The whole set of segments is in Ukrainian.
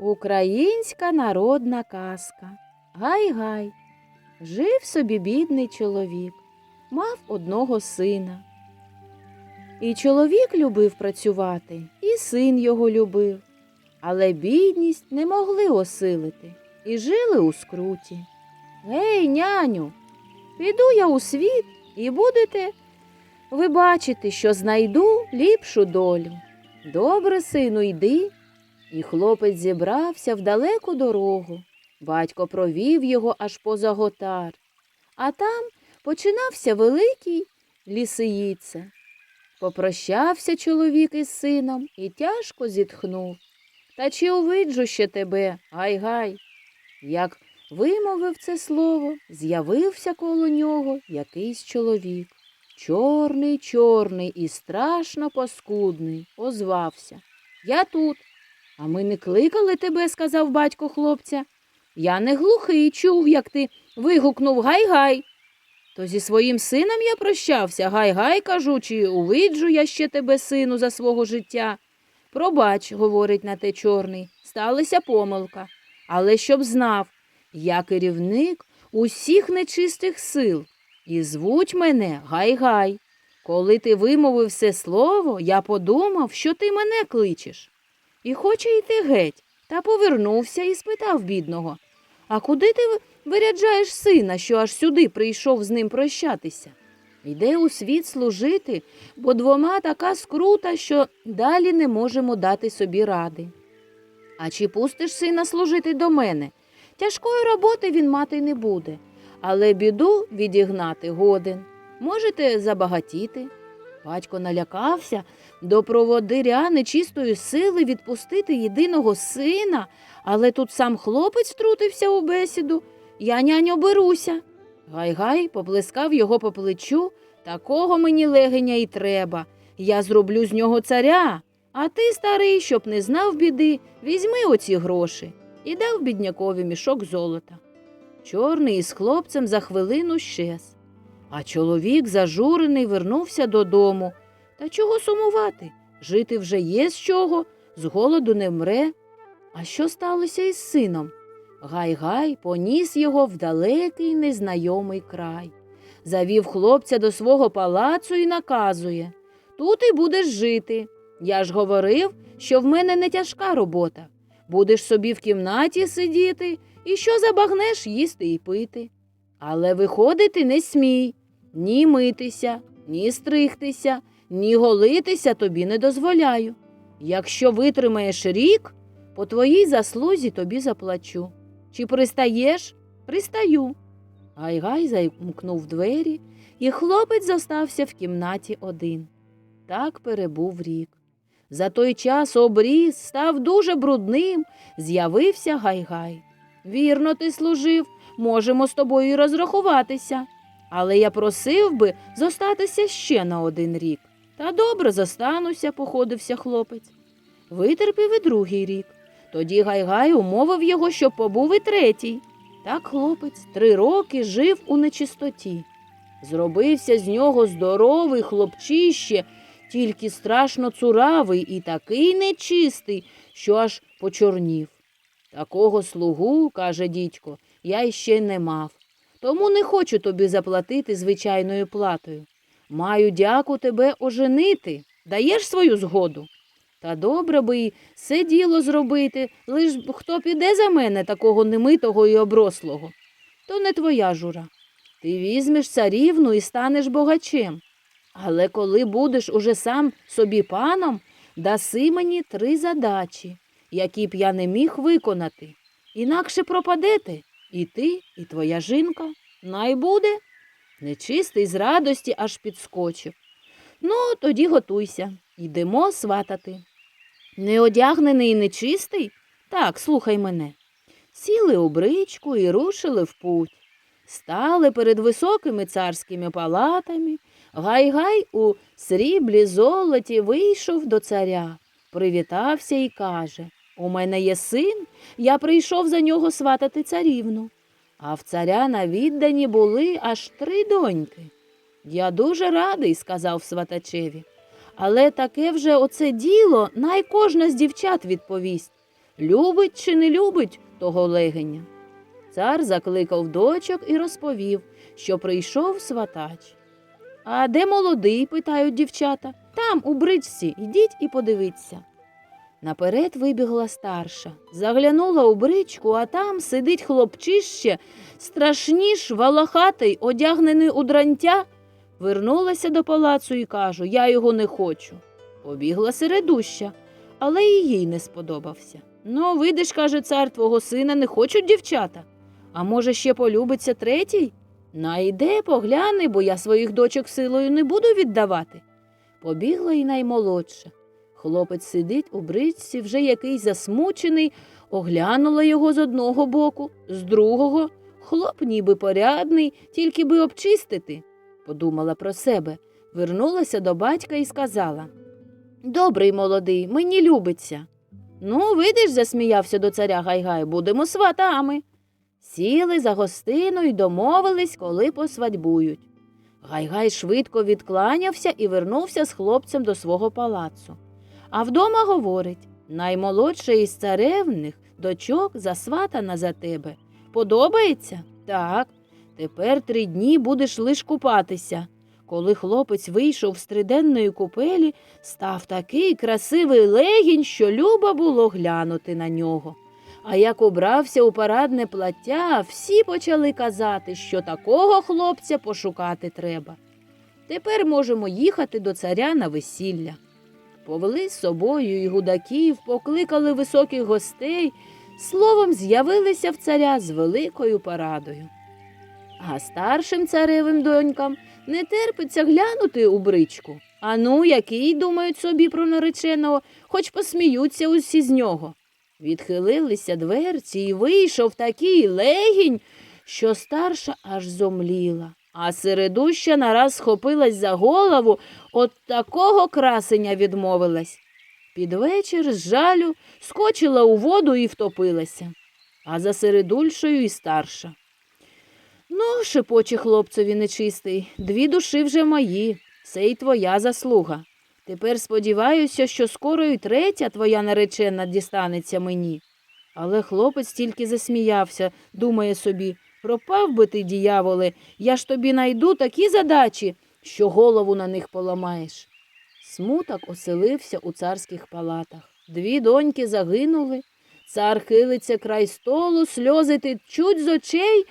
Українська народна казка. Гай-гай. Жив собі бідний чоловік, мав одного сина. І чоловік любив працювати, і син його любив. Але бідність не могли осилити і жили у скруті. Гей, няню, піду я у світ і будете ви бачити, що знайду ліпшу долю. Добре, сину, йди. І хлопець зібрався в далеку дорогу. Батько провів його аж поза готар, а там починався великий лісиїце. Попрощався чоловік із сином і тяжко зітхнув. Та чи увиджу ще тебе, гай-гай? Як вимовив це слово, з'явився коло нього якийсь чоловік. Чорний, чорний і страшно паскудний, озвався. Я тут. А ми не кликали тебе, сказав батько хлопця. Я не глухий чув, як ти вигукнув гай-гай. То зі своїм сином я прощався, гай-гай, кажу, чи увиджу я ще тебе, сину, за свого життя. Пробач, говорить на те чорний, сталася помилка. Але щоб знав, я керівник усіх нечистих сил, і звуть мене гай-гай. Коли ти вимовив все слово, я подумав, що ти мене кличеш. І хоче йти геть, та повернувся і спитав бідного. А куди ти виряджаєш сина, що аж сюди прийшов з ним прощатися? Йде у світ служити, бо двома така скрута, що далі не можемо дати собі ради. А чи пустиш сина служити до мене? Тяжкої роботи він мати не буде, але біду відігнати годен. Можете забагатіти. Батько налякався до проводиря нечистої сили відпустити єдиного сина, але тут сам хлопець втрутився у бесіду. Я няню беруся. Гай-гай поплескав його по плечу. Такого мені легеня й треба. Я зроблю з нього царя. А ти, старий, щоб не знав біди, візьми оці гроші і дав біднякові мішок золота. Чорний із хлопцем за хвилину щез. А чоловік, зажурений, вернувся додому. Та чого сумувати? Жити вже є з чого, з голоду не мре. А що сталося із сином? Гай-гай поніс його в далекий незнайомий край. Завів хлопця до свого палацу і наказує Тут і будеш жити. Я ж говорив, що в мене не тяжка робота. Будеш собі в кімнаті сидіти і що забагнеш їсти і пити. Але виходити не смій, ні митися, ні стригтися, ні голитися тобі не дозволяю. Якщо витримаєш рік, по твоїй заслузі тобі заплачу. Чи пристаєш? Пристаю. Гай-гай замкнув двері, і хлопець зостався в кімнаті один. Так перебув рік. За той час обріз став дуже брудним, з'явився гай-гай. Вірно, ти служив, можемо з тобою розрахуватися. Але я просив би зостатися ще на один рік. Та добре зостануся, походився хлопець. Витерпів і другий рік. Тоді Гай-Гай умовив його, щоб побув і третій. Так хлопець три роки жив у нечистоті. Зробився з нього здоровий хлопчище, тільки страшно цуравий і такий нечистий, що аж почорнів. Такого слугу, каже дідько, я іще не мав. Тому не хочу тобі заплатити звичайною платою. Маю дяку тебе оженити. Даєш свою згоду? Та добре би й все діло зробити, лиш хто піде за мене такого немитого і оброслого. То не твоя жура. Ти візьмеш царівну і станеш богачем. Але коли будеш уже сам собі паном, даси мені три задачі, які б я не міг виконати. Інакше пропадете і ти, і твоя жінка. Най буде. Нечистий з радості аж підскочив. Ну, тоді готуйся, йдемо сватати. Неодягнений і нечистий? Так, слухай мене. Сіли у бричку і рушили в путь. Стали перед високими царськими палатами. Гай-гай у сріблі золоті вийшов до царя, привітався і каже У мене є син, я прийшов за нього сватати царівну. А в царя на віддані були аж три доньки. Я дуже радий, сказав сватачеві. Але таке вже оце діло най кожна з дівчат відповість. любить чи не любить того легеня. Цар закликав дочок і розповів, що прийшов сватач. А де молодий? питають дівчата. Там, у бричці, йдіть і подивіться. Наперед вибігла старша, заглянула у бричку, а там сидить хлопчище, страшніш волохатий, одягнений у дрантя. Вернулася до палацу і кажу, я його не хочу. Побігла середуща, але і їй не сподобався. Ну, видиш, каже цар, твого сина не хочуть дівчата. А може, ще полюбиться третій? Найде, погляне, бо я своїх дочок силою не буду віддавати. Побігла і наймолодша. Хлопець сидить у бричці, вже якийсь засмучений, оглянула його з одного боку, з другого. Хлоп ніби порядний, тільки би обчистити. Подумала про себе, вернулася до батька і сказала Добрий молодий, мені любиться. Ну, видиш, засміявся до царя Гайгай, будемо сватами. Сіли за гостину й домовились, коли посвадьбують. Гайгай швидко відкланявся і вернувся з хлопцем до свого палацу. А вдома говорить наймолодша із царевних дочок засватана за тебе. Подобається? Так. Тепер три дні будеш лиш купатися. Коли хлопець вийшов з триденної купелі, став такий красивий легінь, що люба було глянути на нього. А як убрався у парадне плаття, всі почали казати, що такого хлопця пошукати треба. Тепер можемо їхати до царя на весілля. Повели з собою і гудаків, покликали високих гостей, словом, з'явилися в царя з великою парадою. А старшим царевим донькам не терпиться глянути у бричку. А ну, який думають собі про нареченого, хоч посміються усі з нього. Відхилилися дверці і вийшов такий легінь, що старша аж зомліла, а середуща нараз схопилась за голову, от такого красення відмовилась. Під вечір з жалю скочила у воду і втопилася, а за середульшою і старша. Ну, шепоче хлопцеві нечистий, дві душі вже мої, це й твоя заслуга. Тепер сподіваюся, що скоро й третя твоя наречена дістанеться мені. Але хлопець тільки засміявся, думає собі, пропав би ти, діяволе, я ж тобі найду такі задачі, що голову на них поламаєш. Смуток оселився у царських палатах. Дві доньки загинули. Цар хилиться край столу, сльози течуть з очей,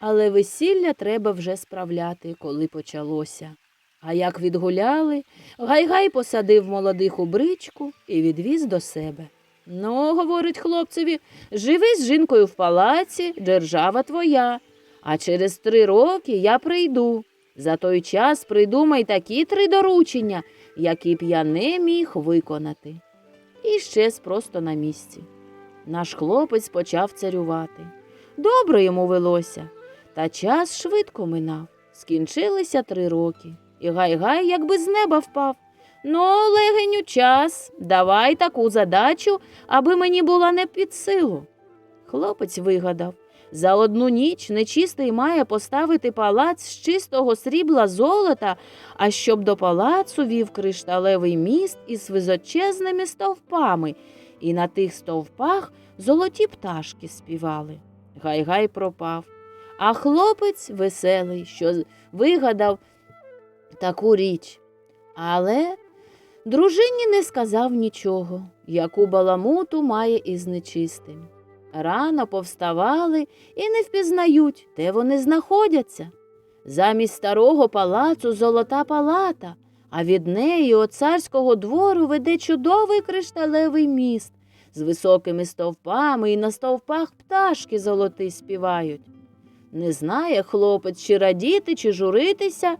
але весілля треба вже справляти, коли почалося. А як відгуляли, Гайгай посадив молодих у бричку і відвіз до себе. Ну, говорить хлопцеві, живи з жінкою в палаці, держава твоя. А через три роки я прийду. За той час придумай такі три доручення, які б я не міг виконати. І щез просто на місці. Наш хлопець почав царювати. Добре йому велося, та час швидко минав. Скінчилися три роки. І гай-гай якби з неба впав. Ну, легеню, час, давай таку задачу, аби мені була не під силу. Хлопець вигадав. За одну ніч нечистий має поставити палац з чистого срібла золота, а щоб до палацу вів кришталевий міст із височезними стовпами, і на тих стовпах золоті пташки співали. Гай-гай пропав. А хлопець веселий, що вигадав таку річ. Але дружині не сказав нічого, яку баламуту має із нечистим. Рано повставали і не впізнають, де вони знаходяться. Замість старого палацу золота палата, а від неї от царського двору веде чудовий кришталевий міст з високими стовпами, і на стовпах пташки золоті співають. Не знає хлопець, чи радіти, чи журитися,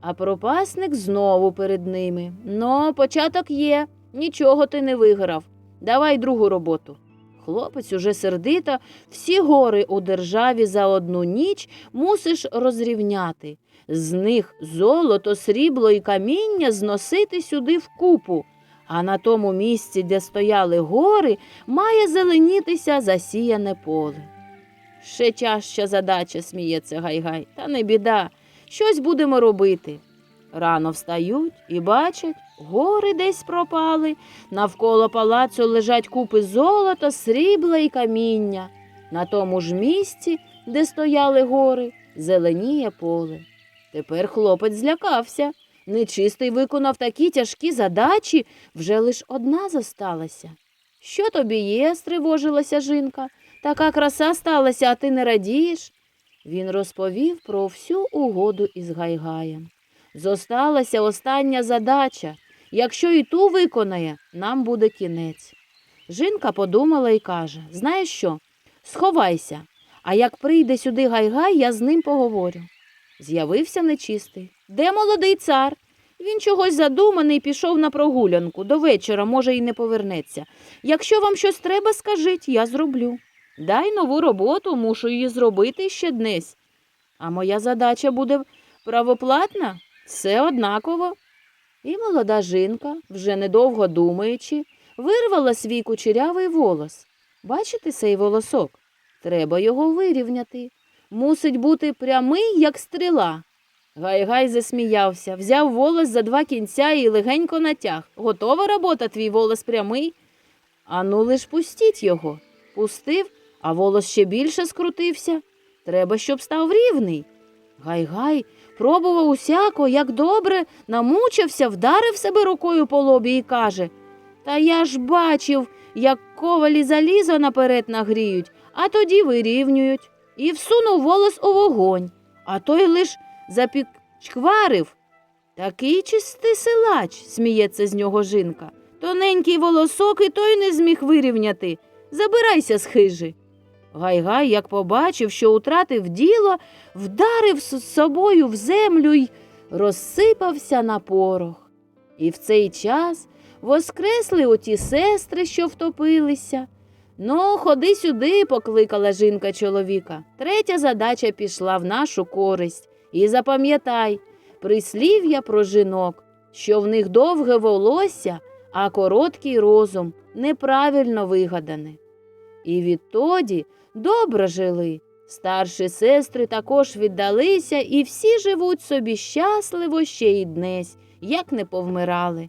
а пропасник знову перед ними. Ну, початок є, нічого ти не виграв. Давай другу роботу. Хлопець уже сердито, всі гори у державі за одну ніч мусиш розрівняти. З них золото, срібло і каміння зносити сюди в купу, а на тому місці, де стояли гори, має зеленітися засіяне поле. Ще тяжча задача, сміється Гайгай, та не біда, щось будемо робити. Рано встають і бачать, Гори десь пропали, навколо палацу лежать купи золота, срібла і каміння. На тому ж місці, де стояли гори, зеленіє поле. Тепер хлопець злякався. Нечистий виконав такі тяжкі задачі, вже лиш одна зосталася. Що тобі є? стривожилася жінка. Така краса сталася, а ти не радієш? Він розповів про всю угоду із Гайгаєм. Зосталася остання задача. Якщо і ту виконає, нам буде кінець. Жінка подумала і каже: Знаєш що? Сховайся, а як прийде сюди Гайгай, я з ним поговорю. З'явився нечистий. Де молодий цар? Він чогось задуманий пішов на прогулянку. До вечора, може, і не повернеться. Якщо вам щось треба, скажіть, я зроблю. Дай нову роботу, мушу її зробити ще днесь. А моя задача буде правоплатна? Все однаково. І молода жінка, вже недовго думаючи, вирвала свій кучерявий волос. Бачите цей волосок? Треба його вирівняти. Мусить бути прямий, як стріла. Гай-гай засміявся, взяв волос за два кінця і легенько натяг. Готова робота, твій волос прямий? Ану, лиш пустіть його. Пустив, а волос ще більше скрутився. Треба, щоб став рівний. Гай-гай пробував усяко, як добре, намучився, вдарив себе рукою по лобі і каже Та я ж бачив, як ковалі залізо наперед нагріють, а тоді вирівнюють. І всунув волос у вогонь, а той лиш запічкварив. Такий чистий силач, сміється з нього жінка. Тоненький волосок і той не зміг вирівняти. Забирайся з хижі. Гай-гай, як побачив, що утратив діло, вдарив з собою в землю й розсипався на порох. І в цей час воскресли оті сестри, що втопилися. Ну, ходи сюди, покликала жінка чоловіка. Третя задача пішла в нашу користь. І запам'ятай, прислів'я про жінок, що в них довге волосся, а короткий розум неправильно вигадане. І відтоді добре жили. Старші сестри також віддалися, і всі живуть собі щасливо ще й днесь, як не повмирали.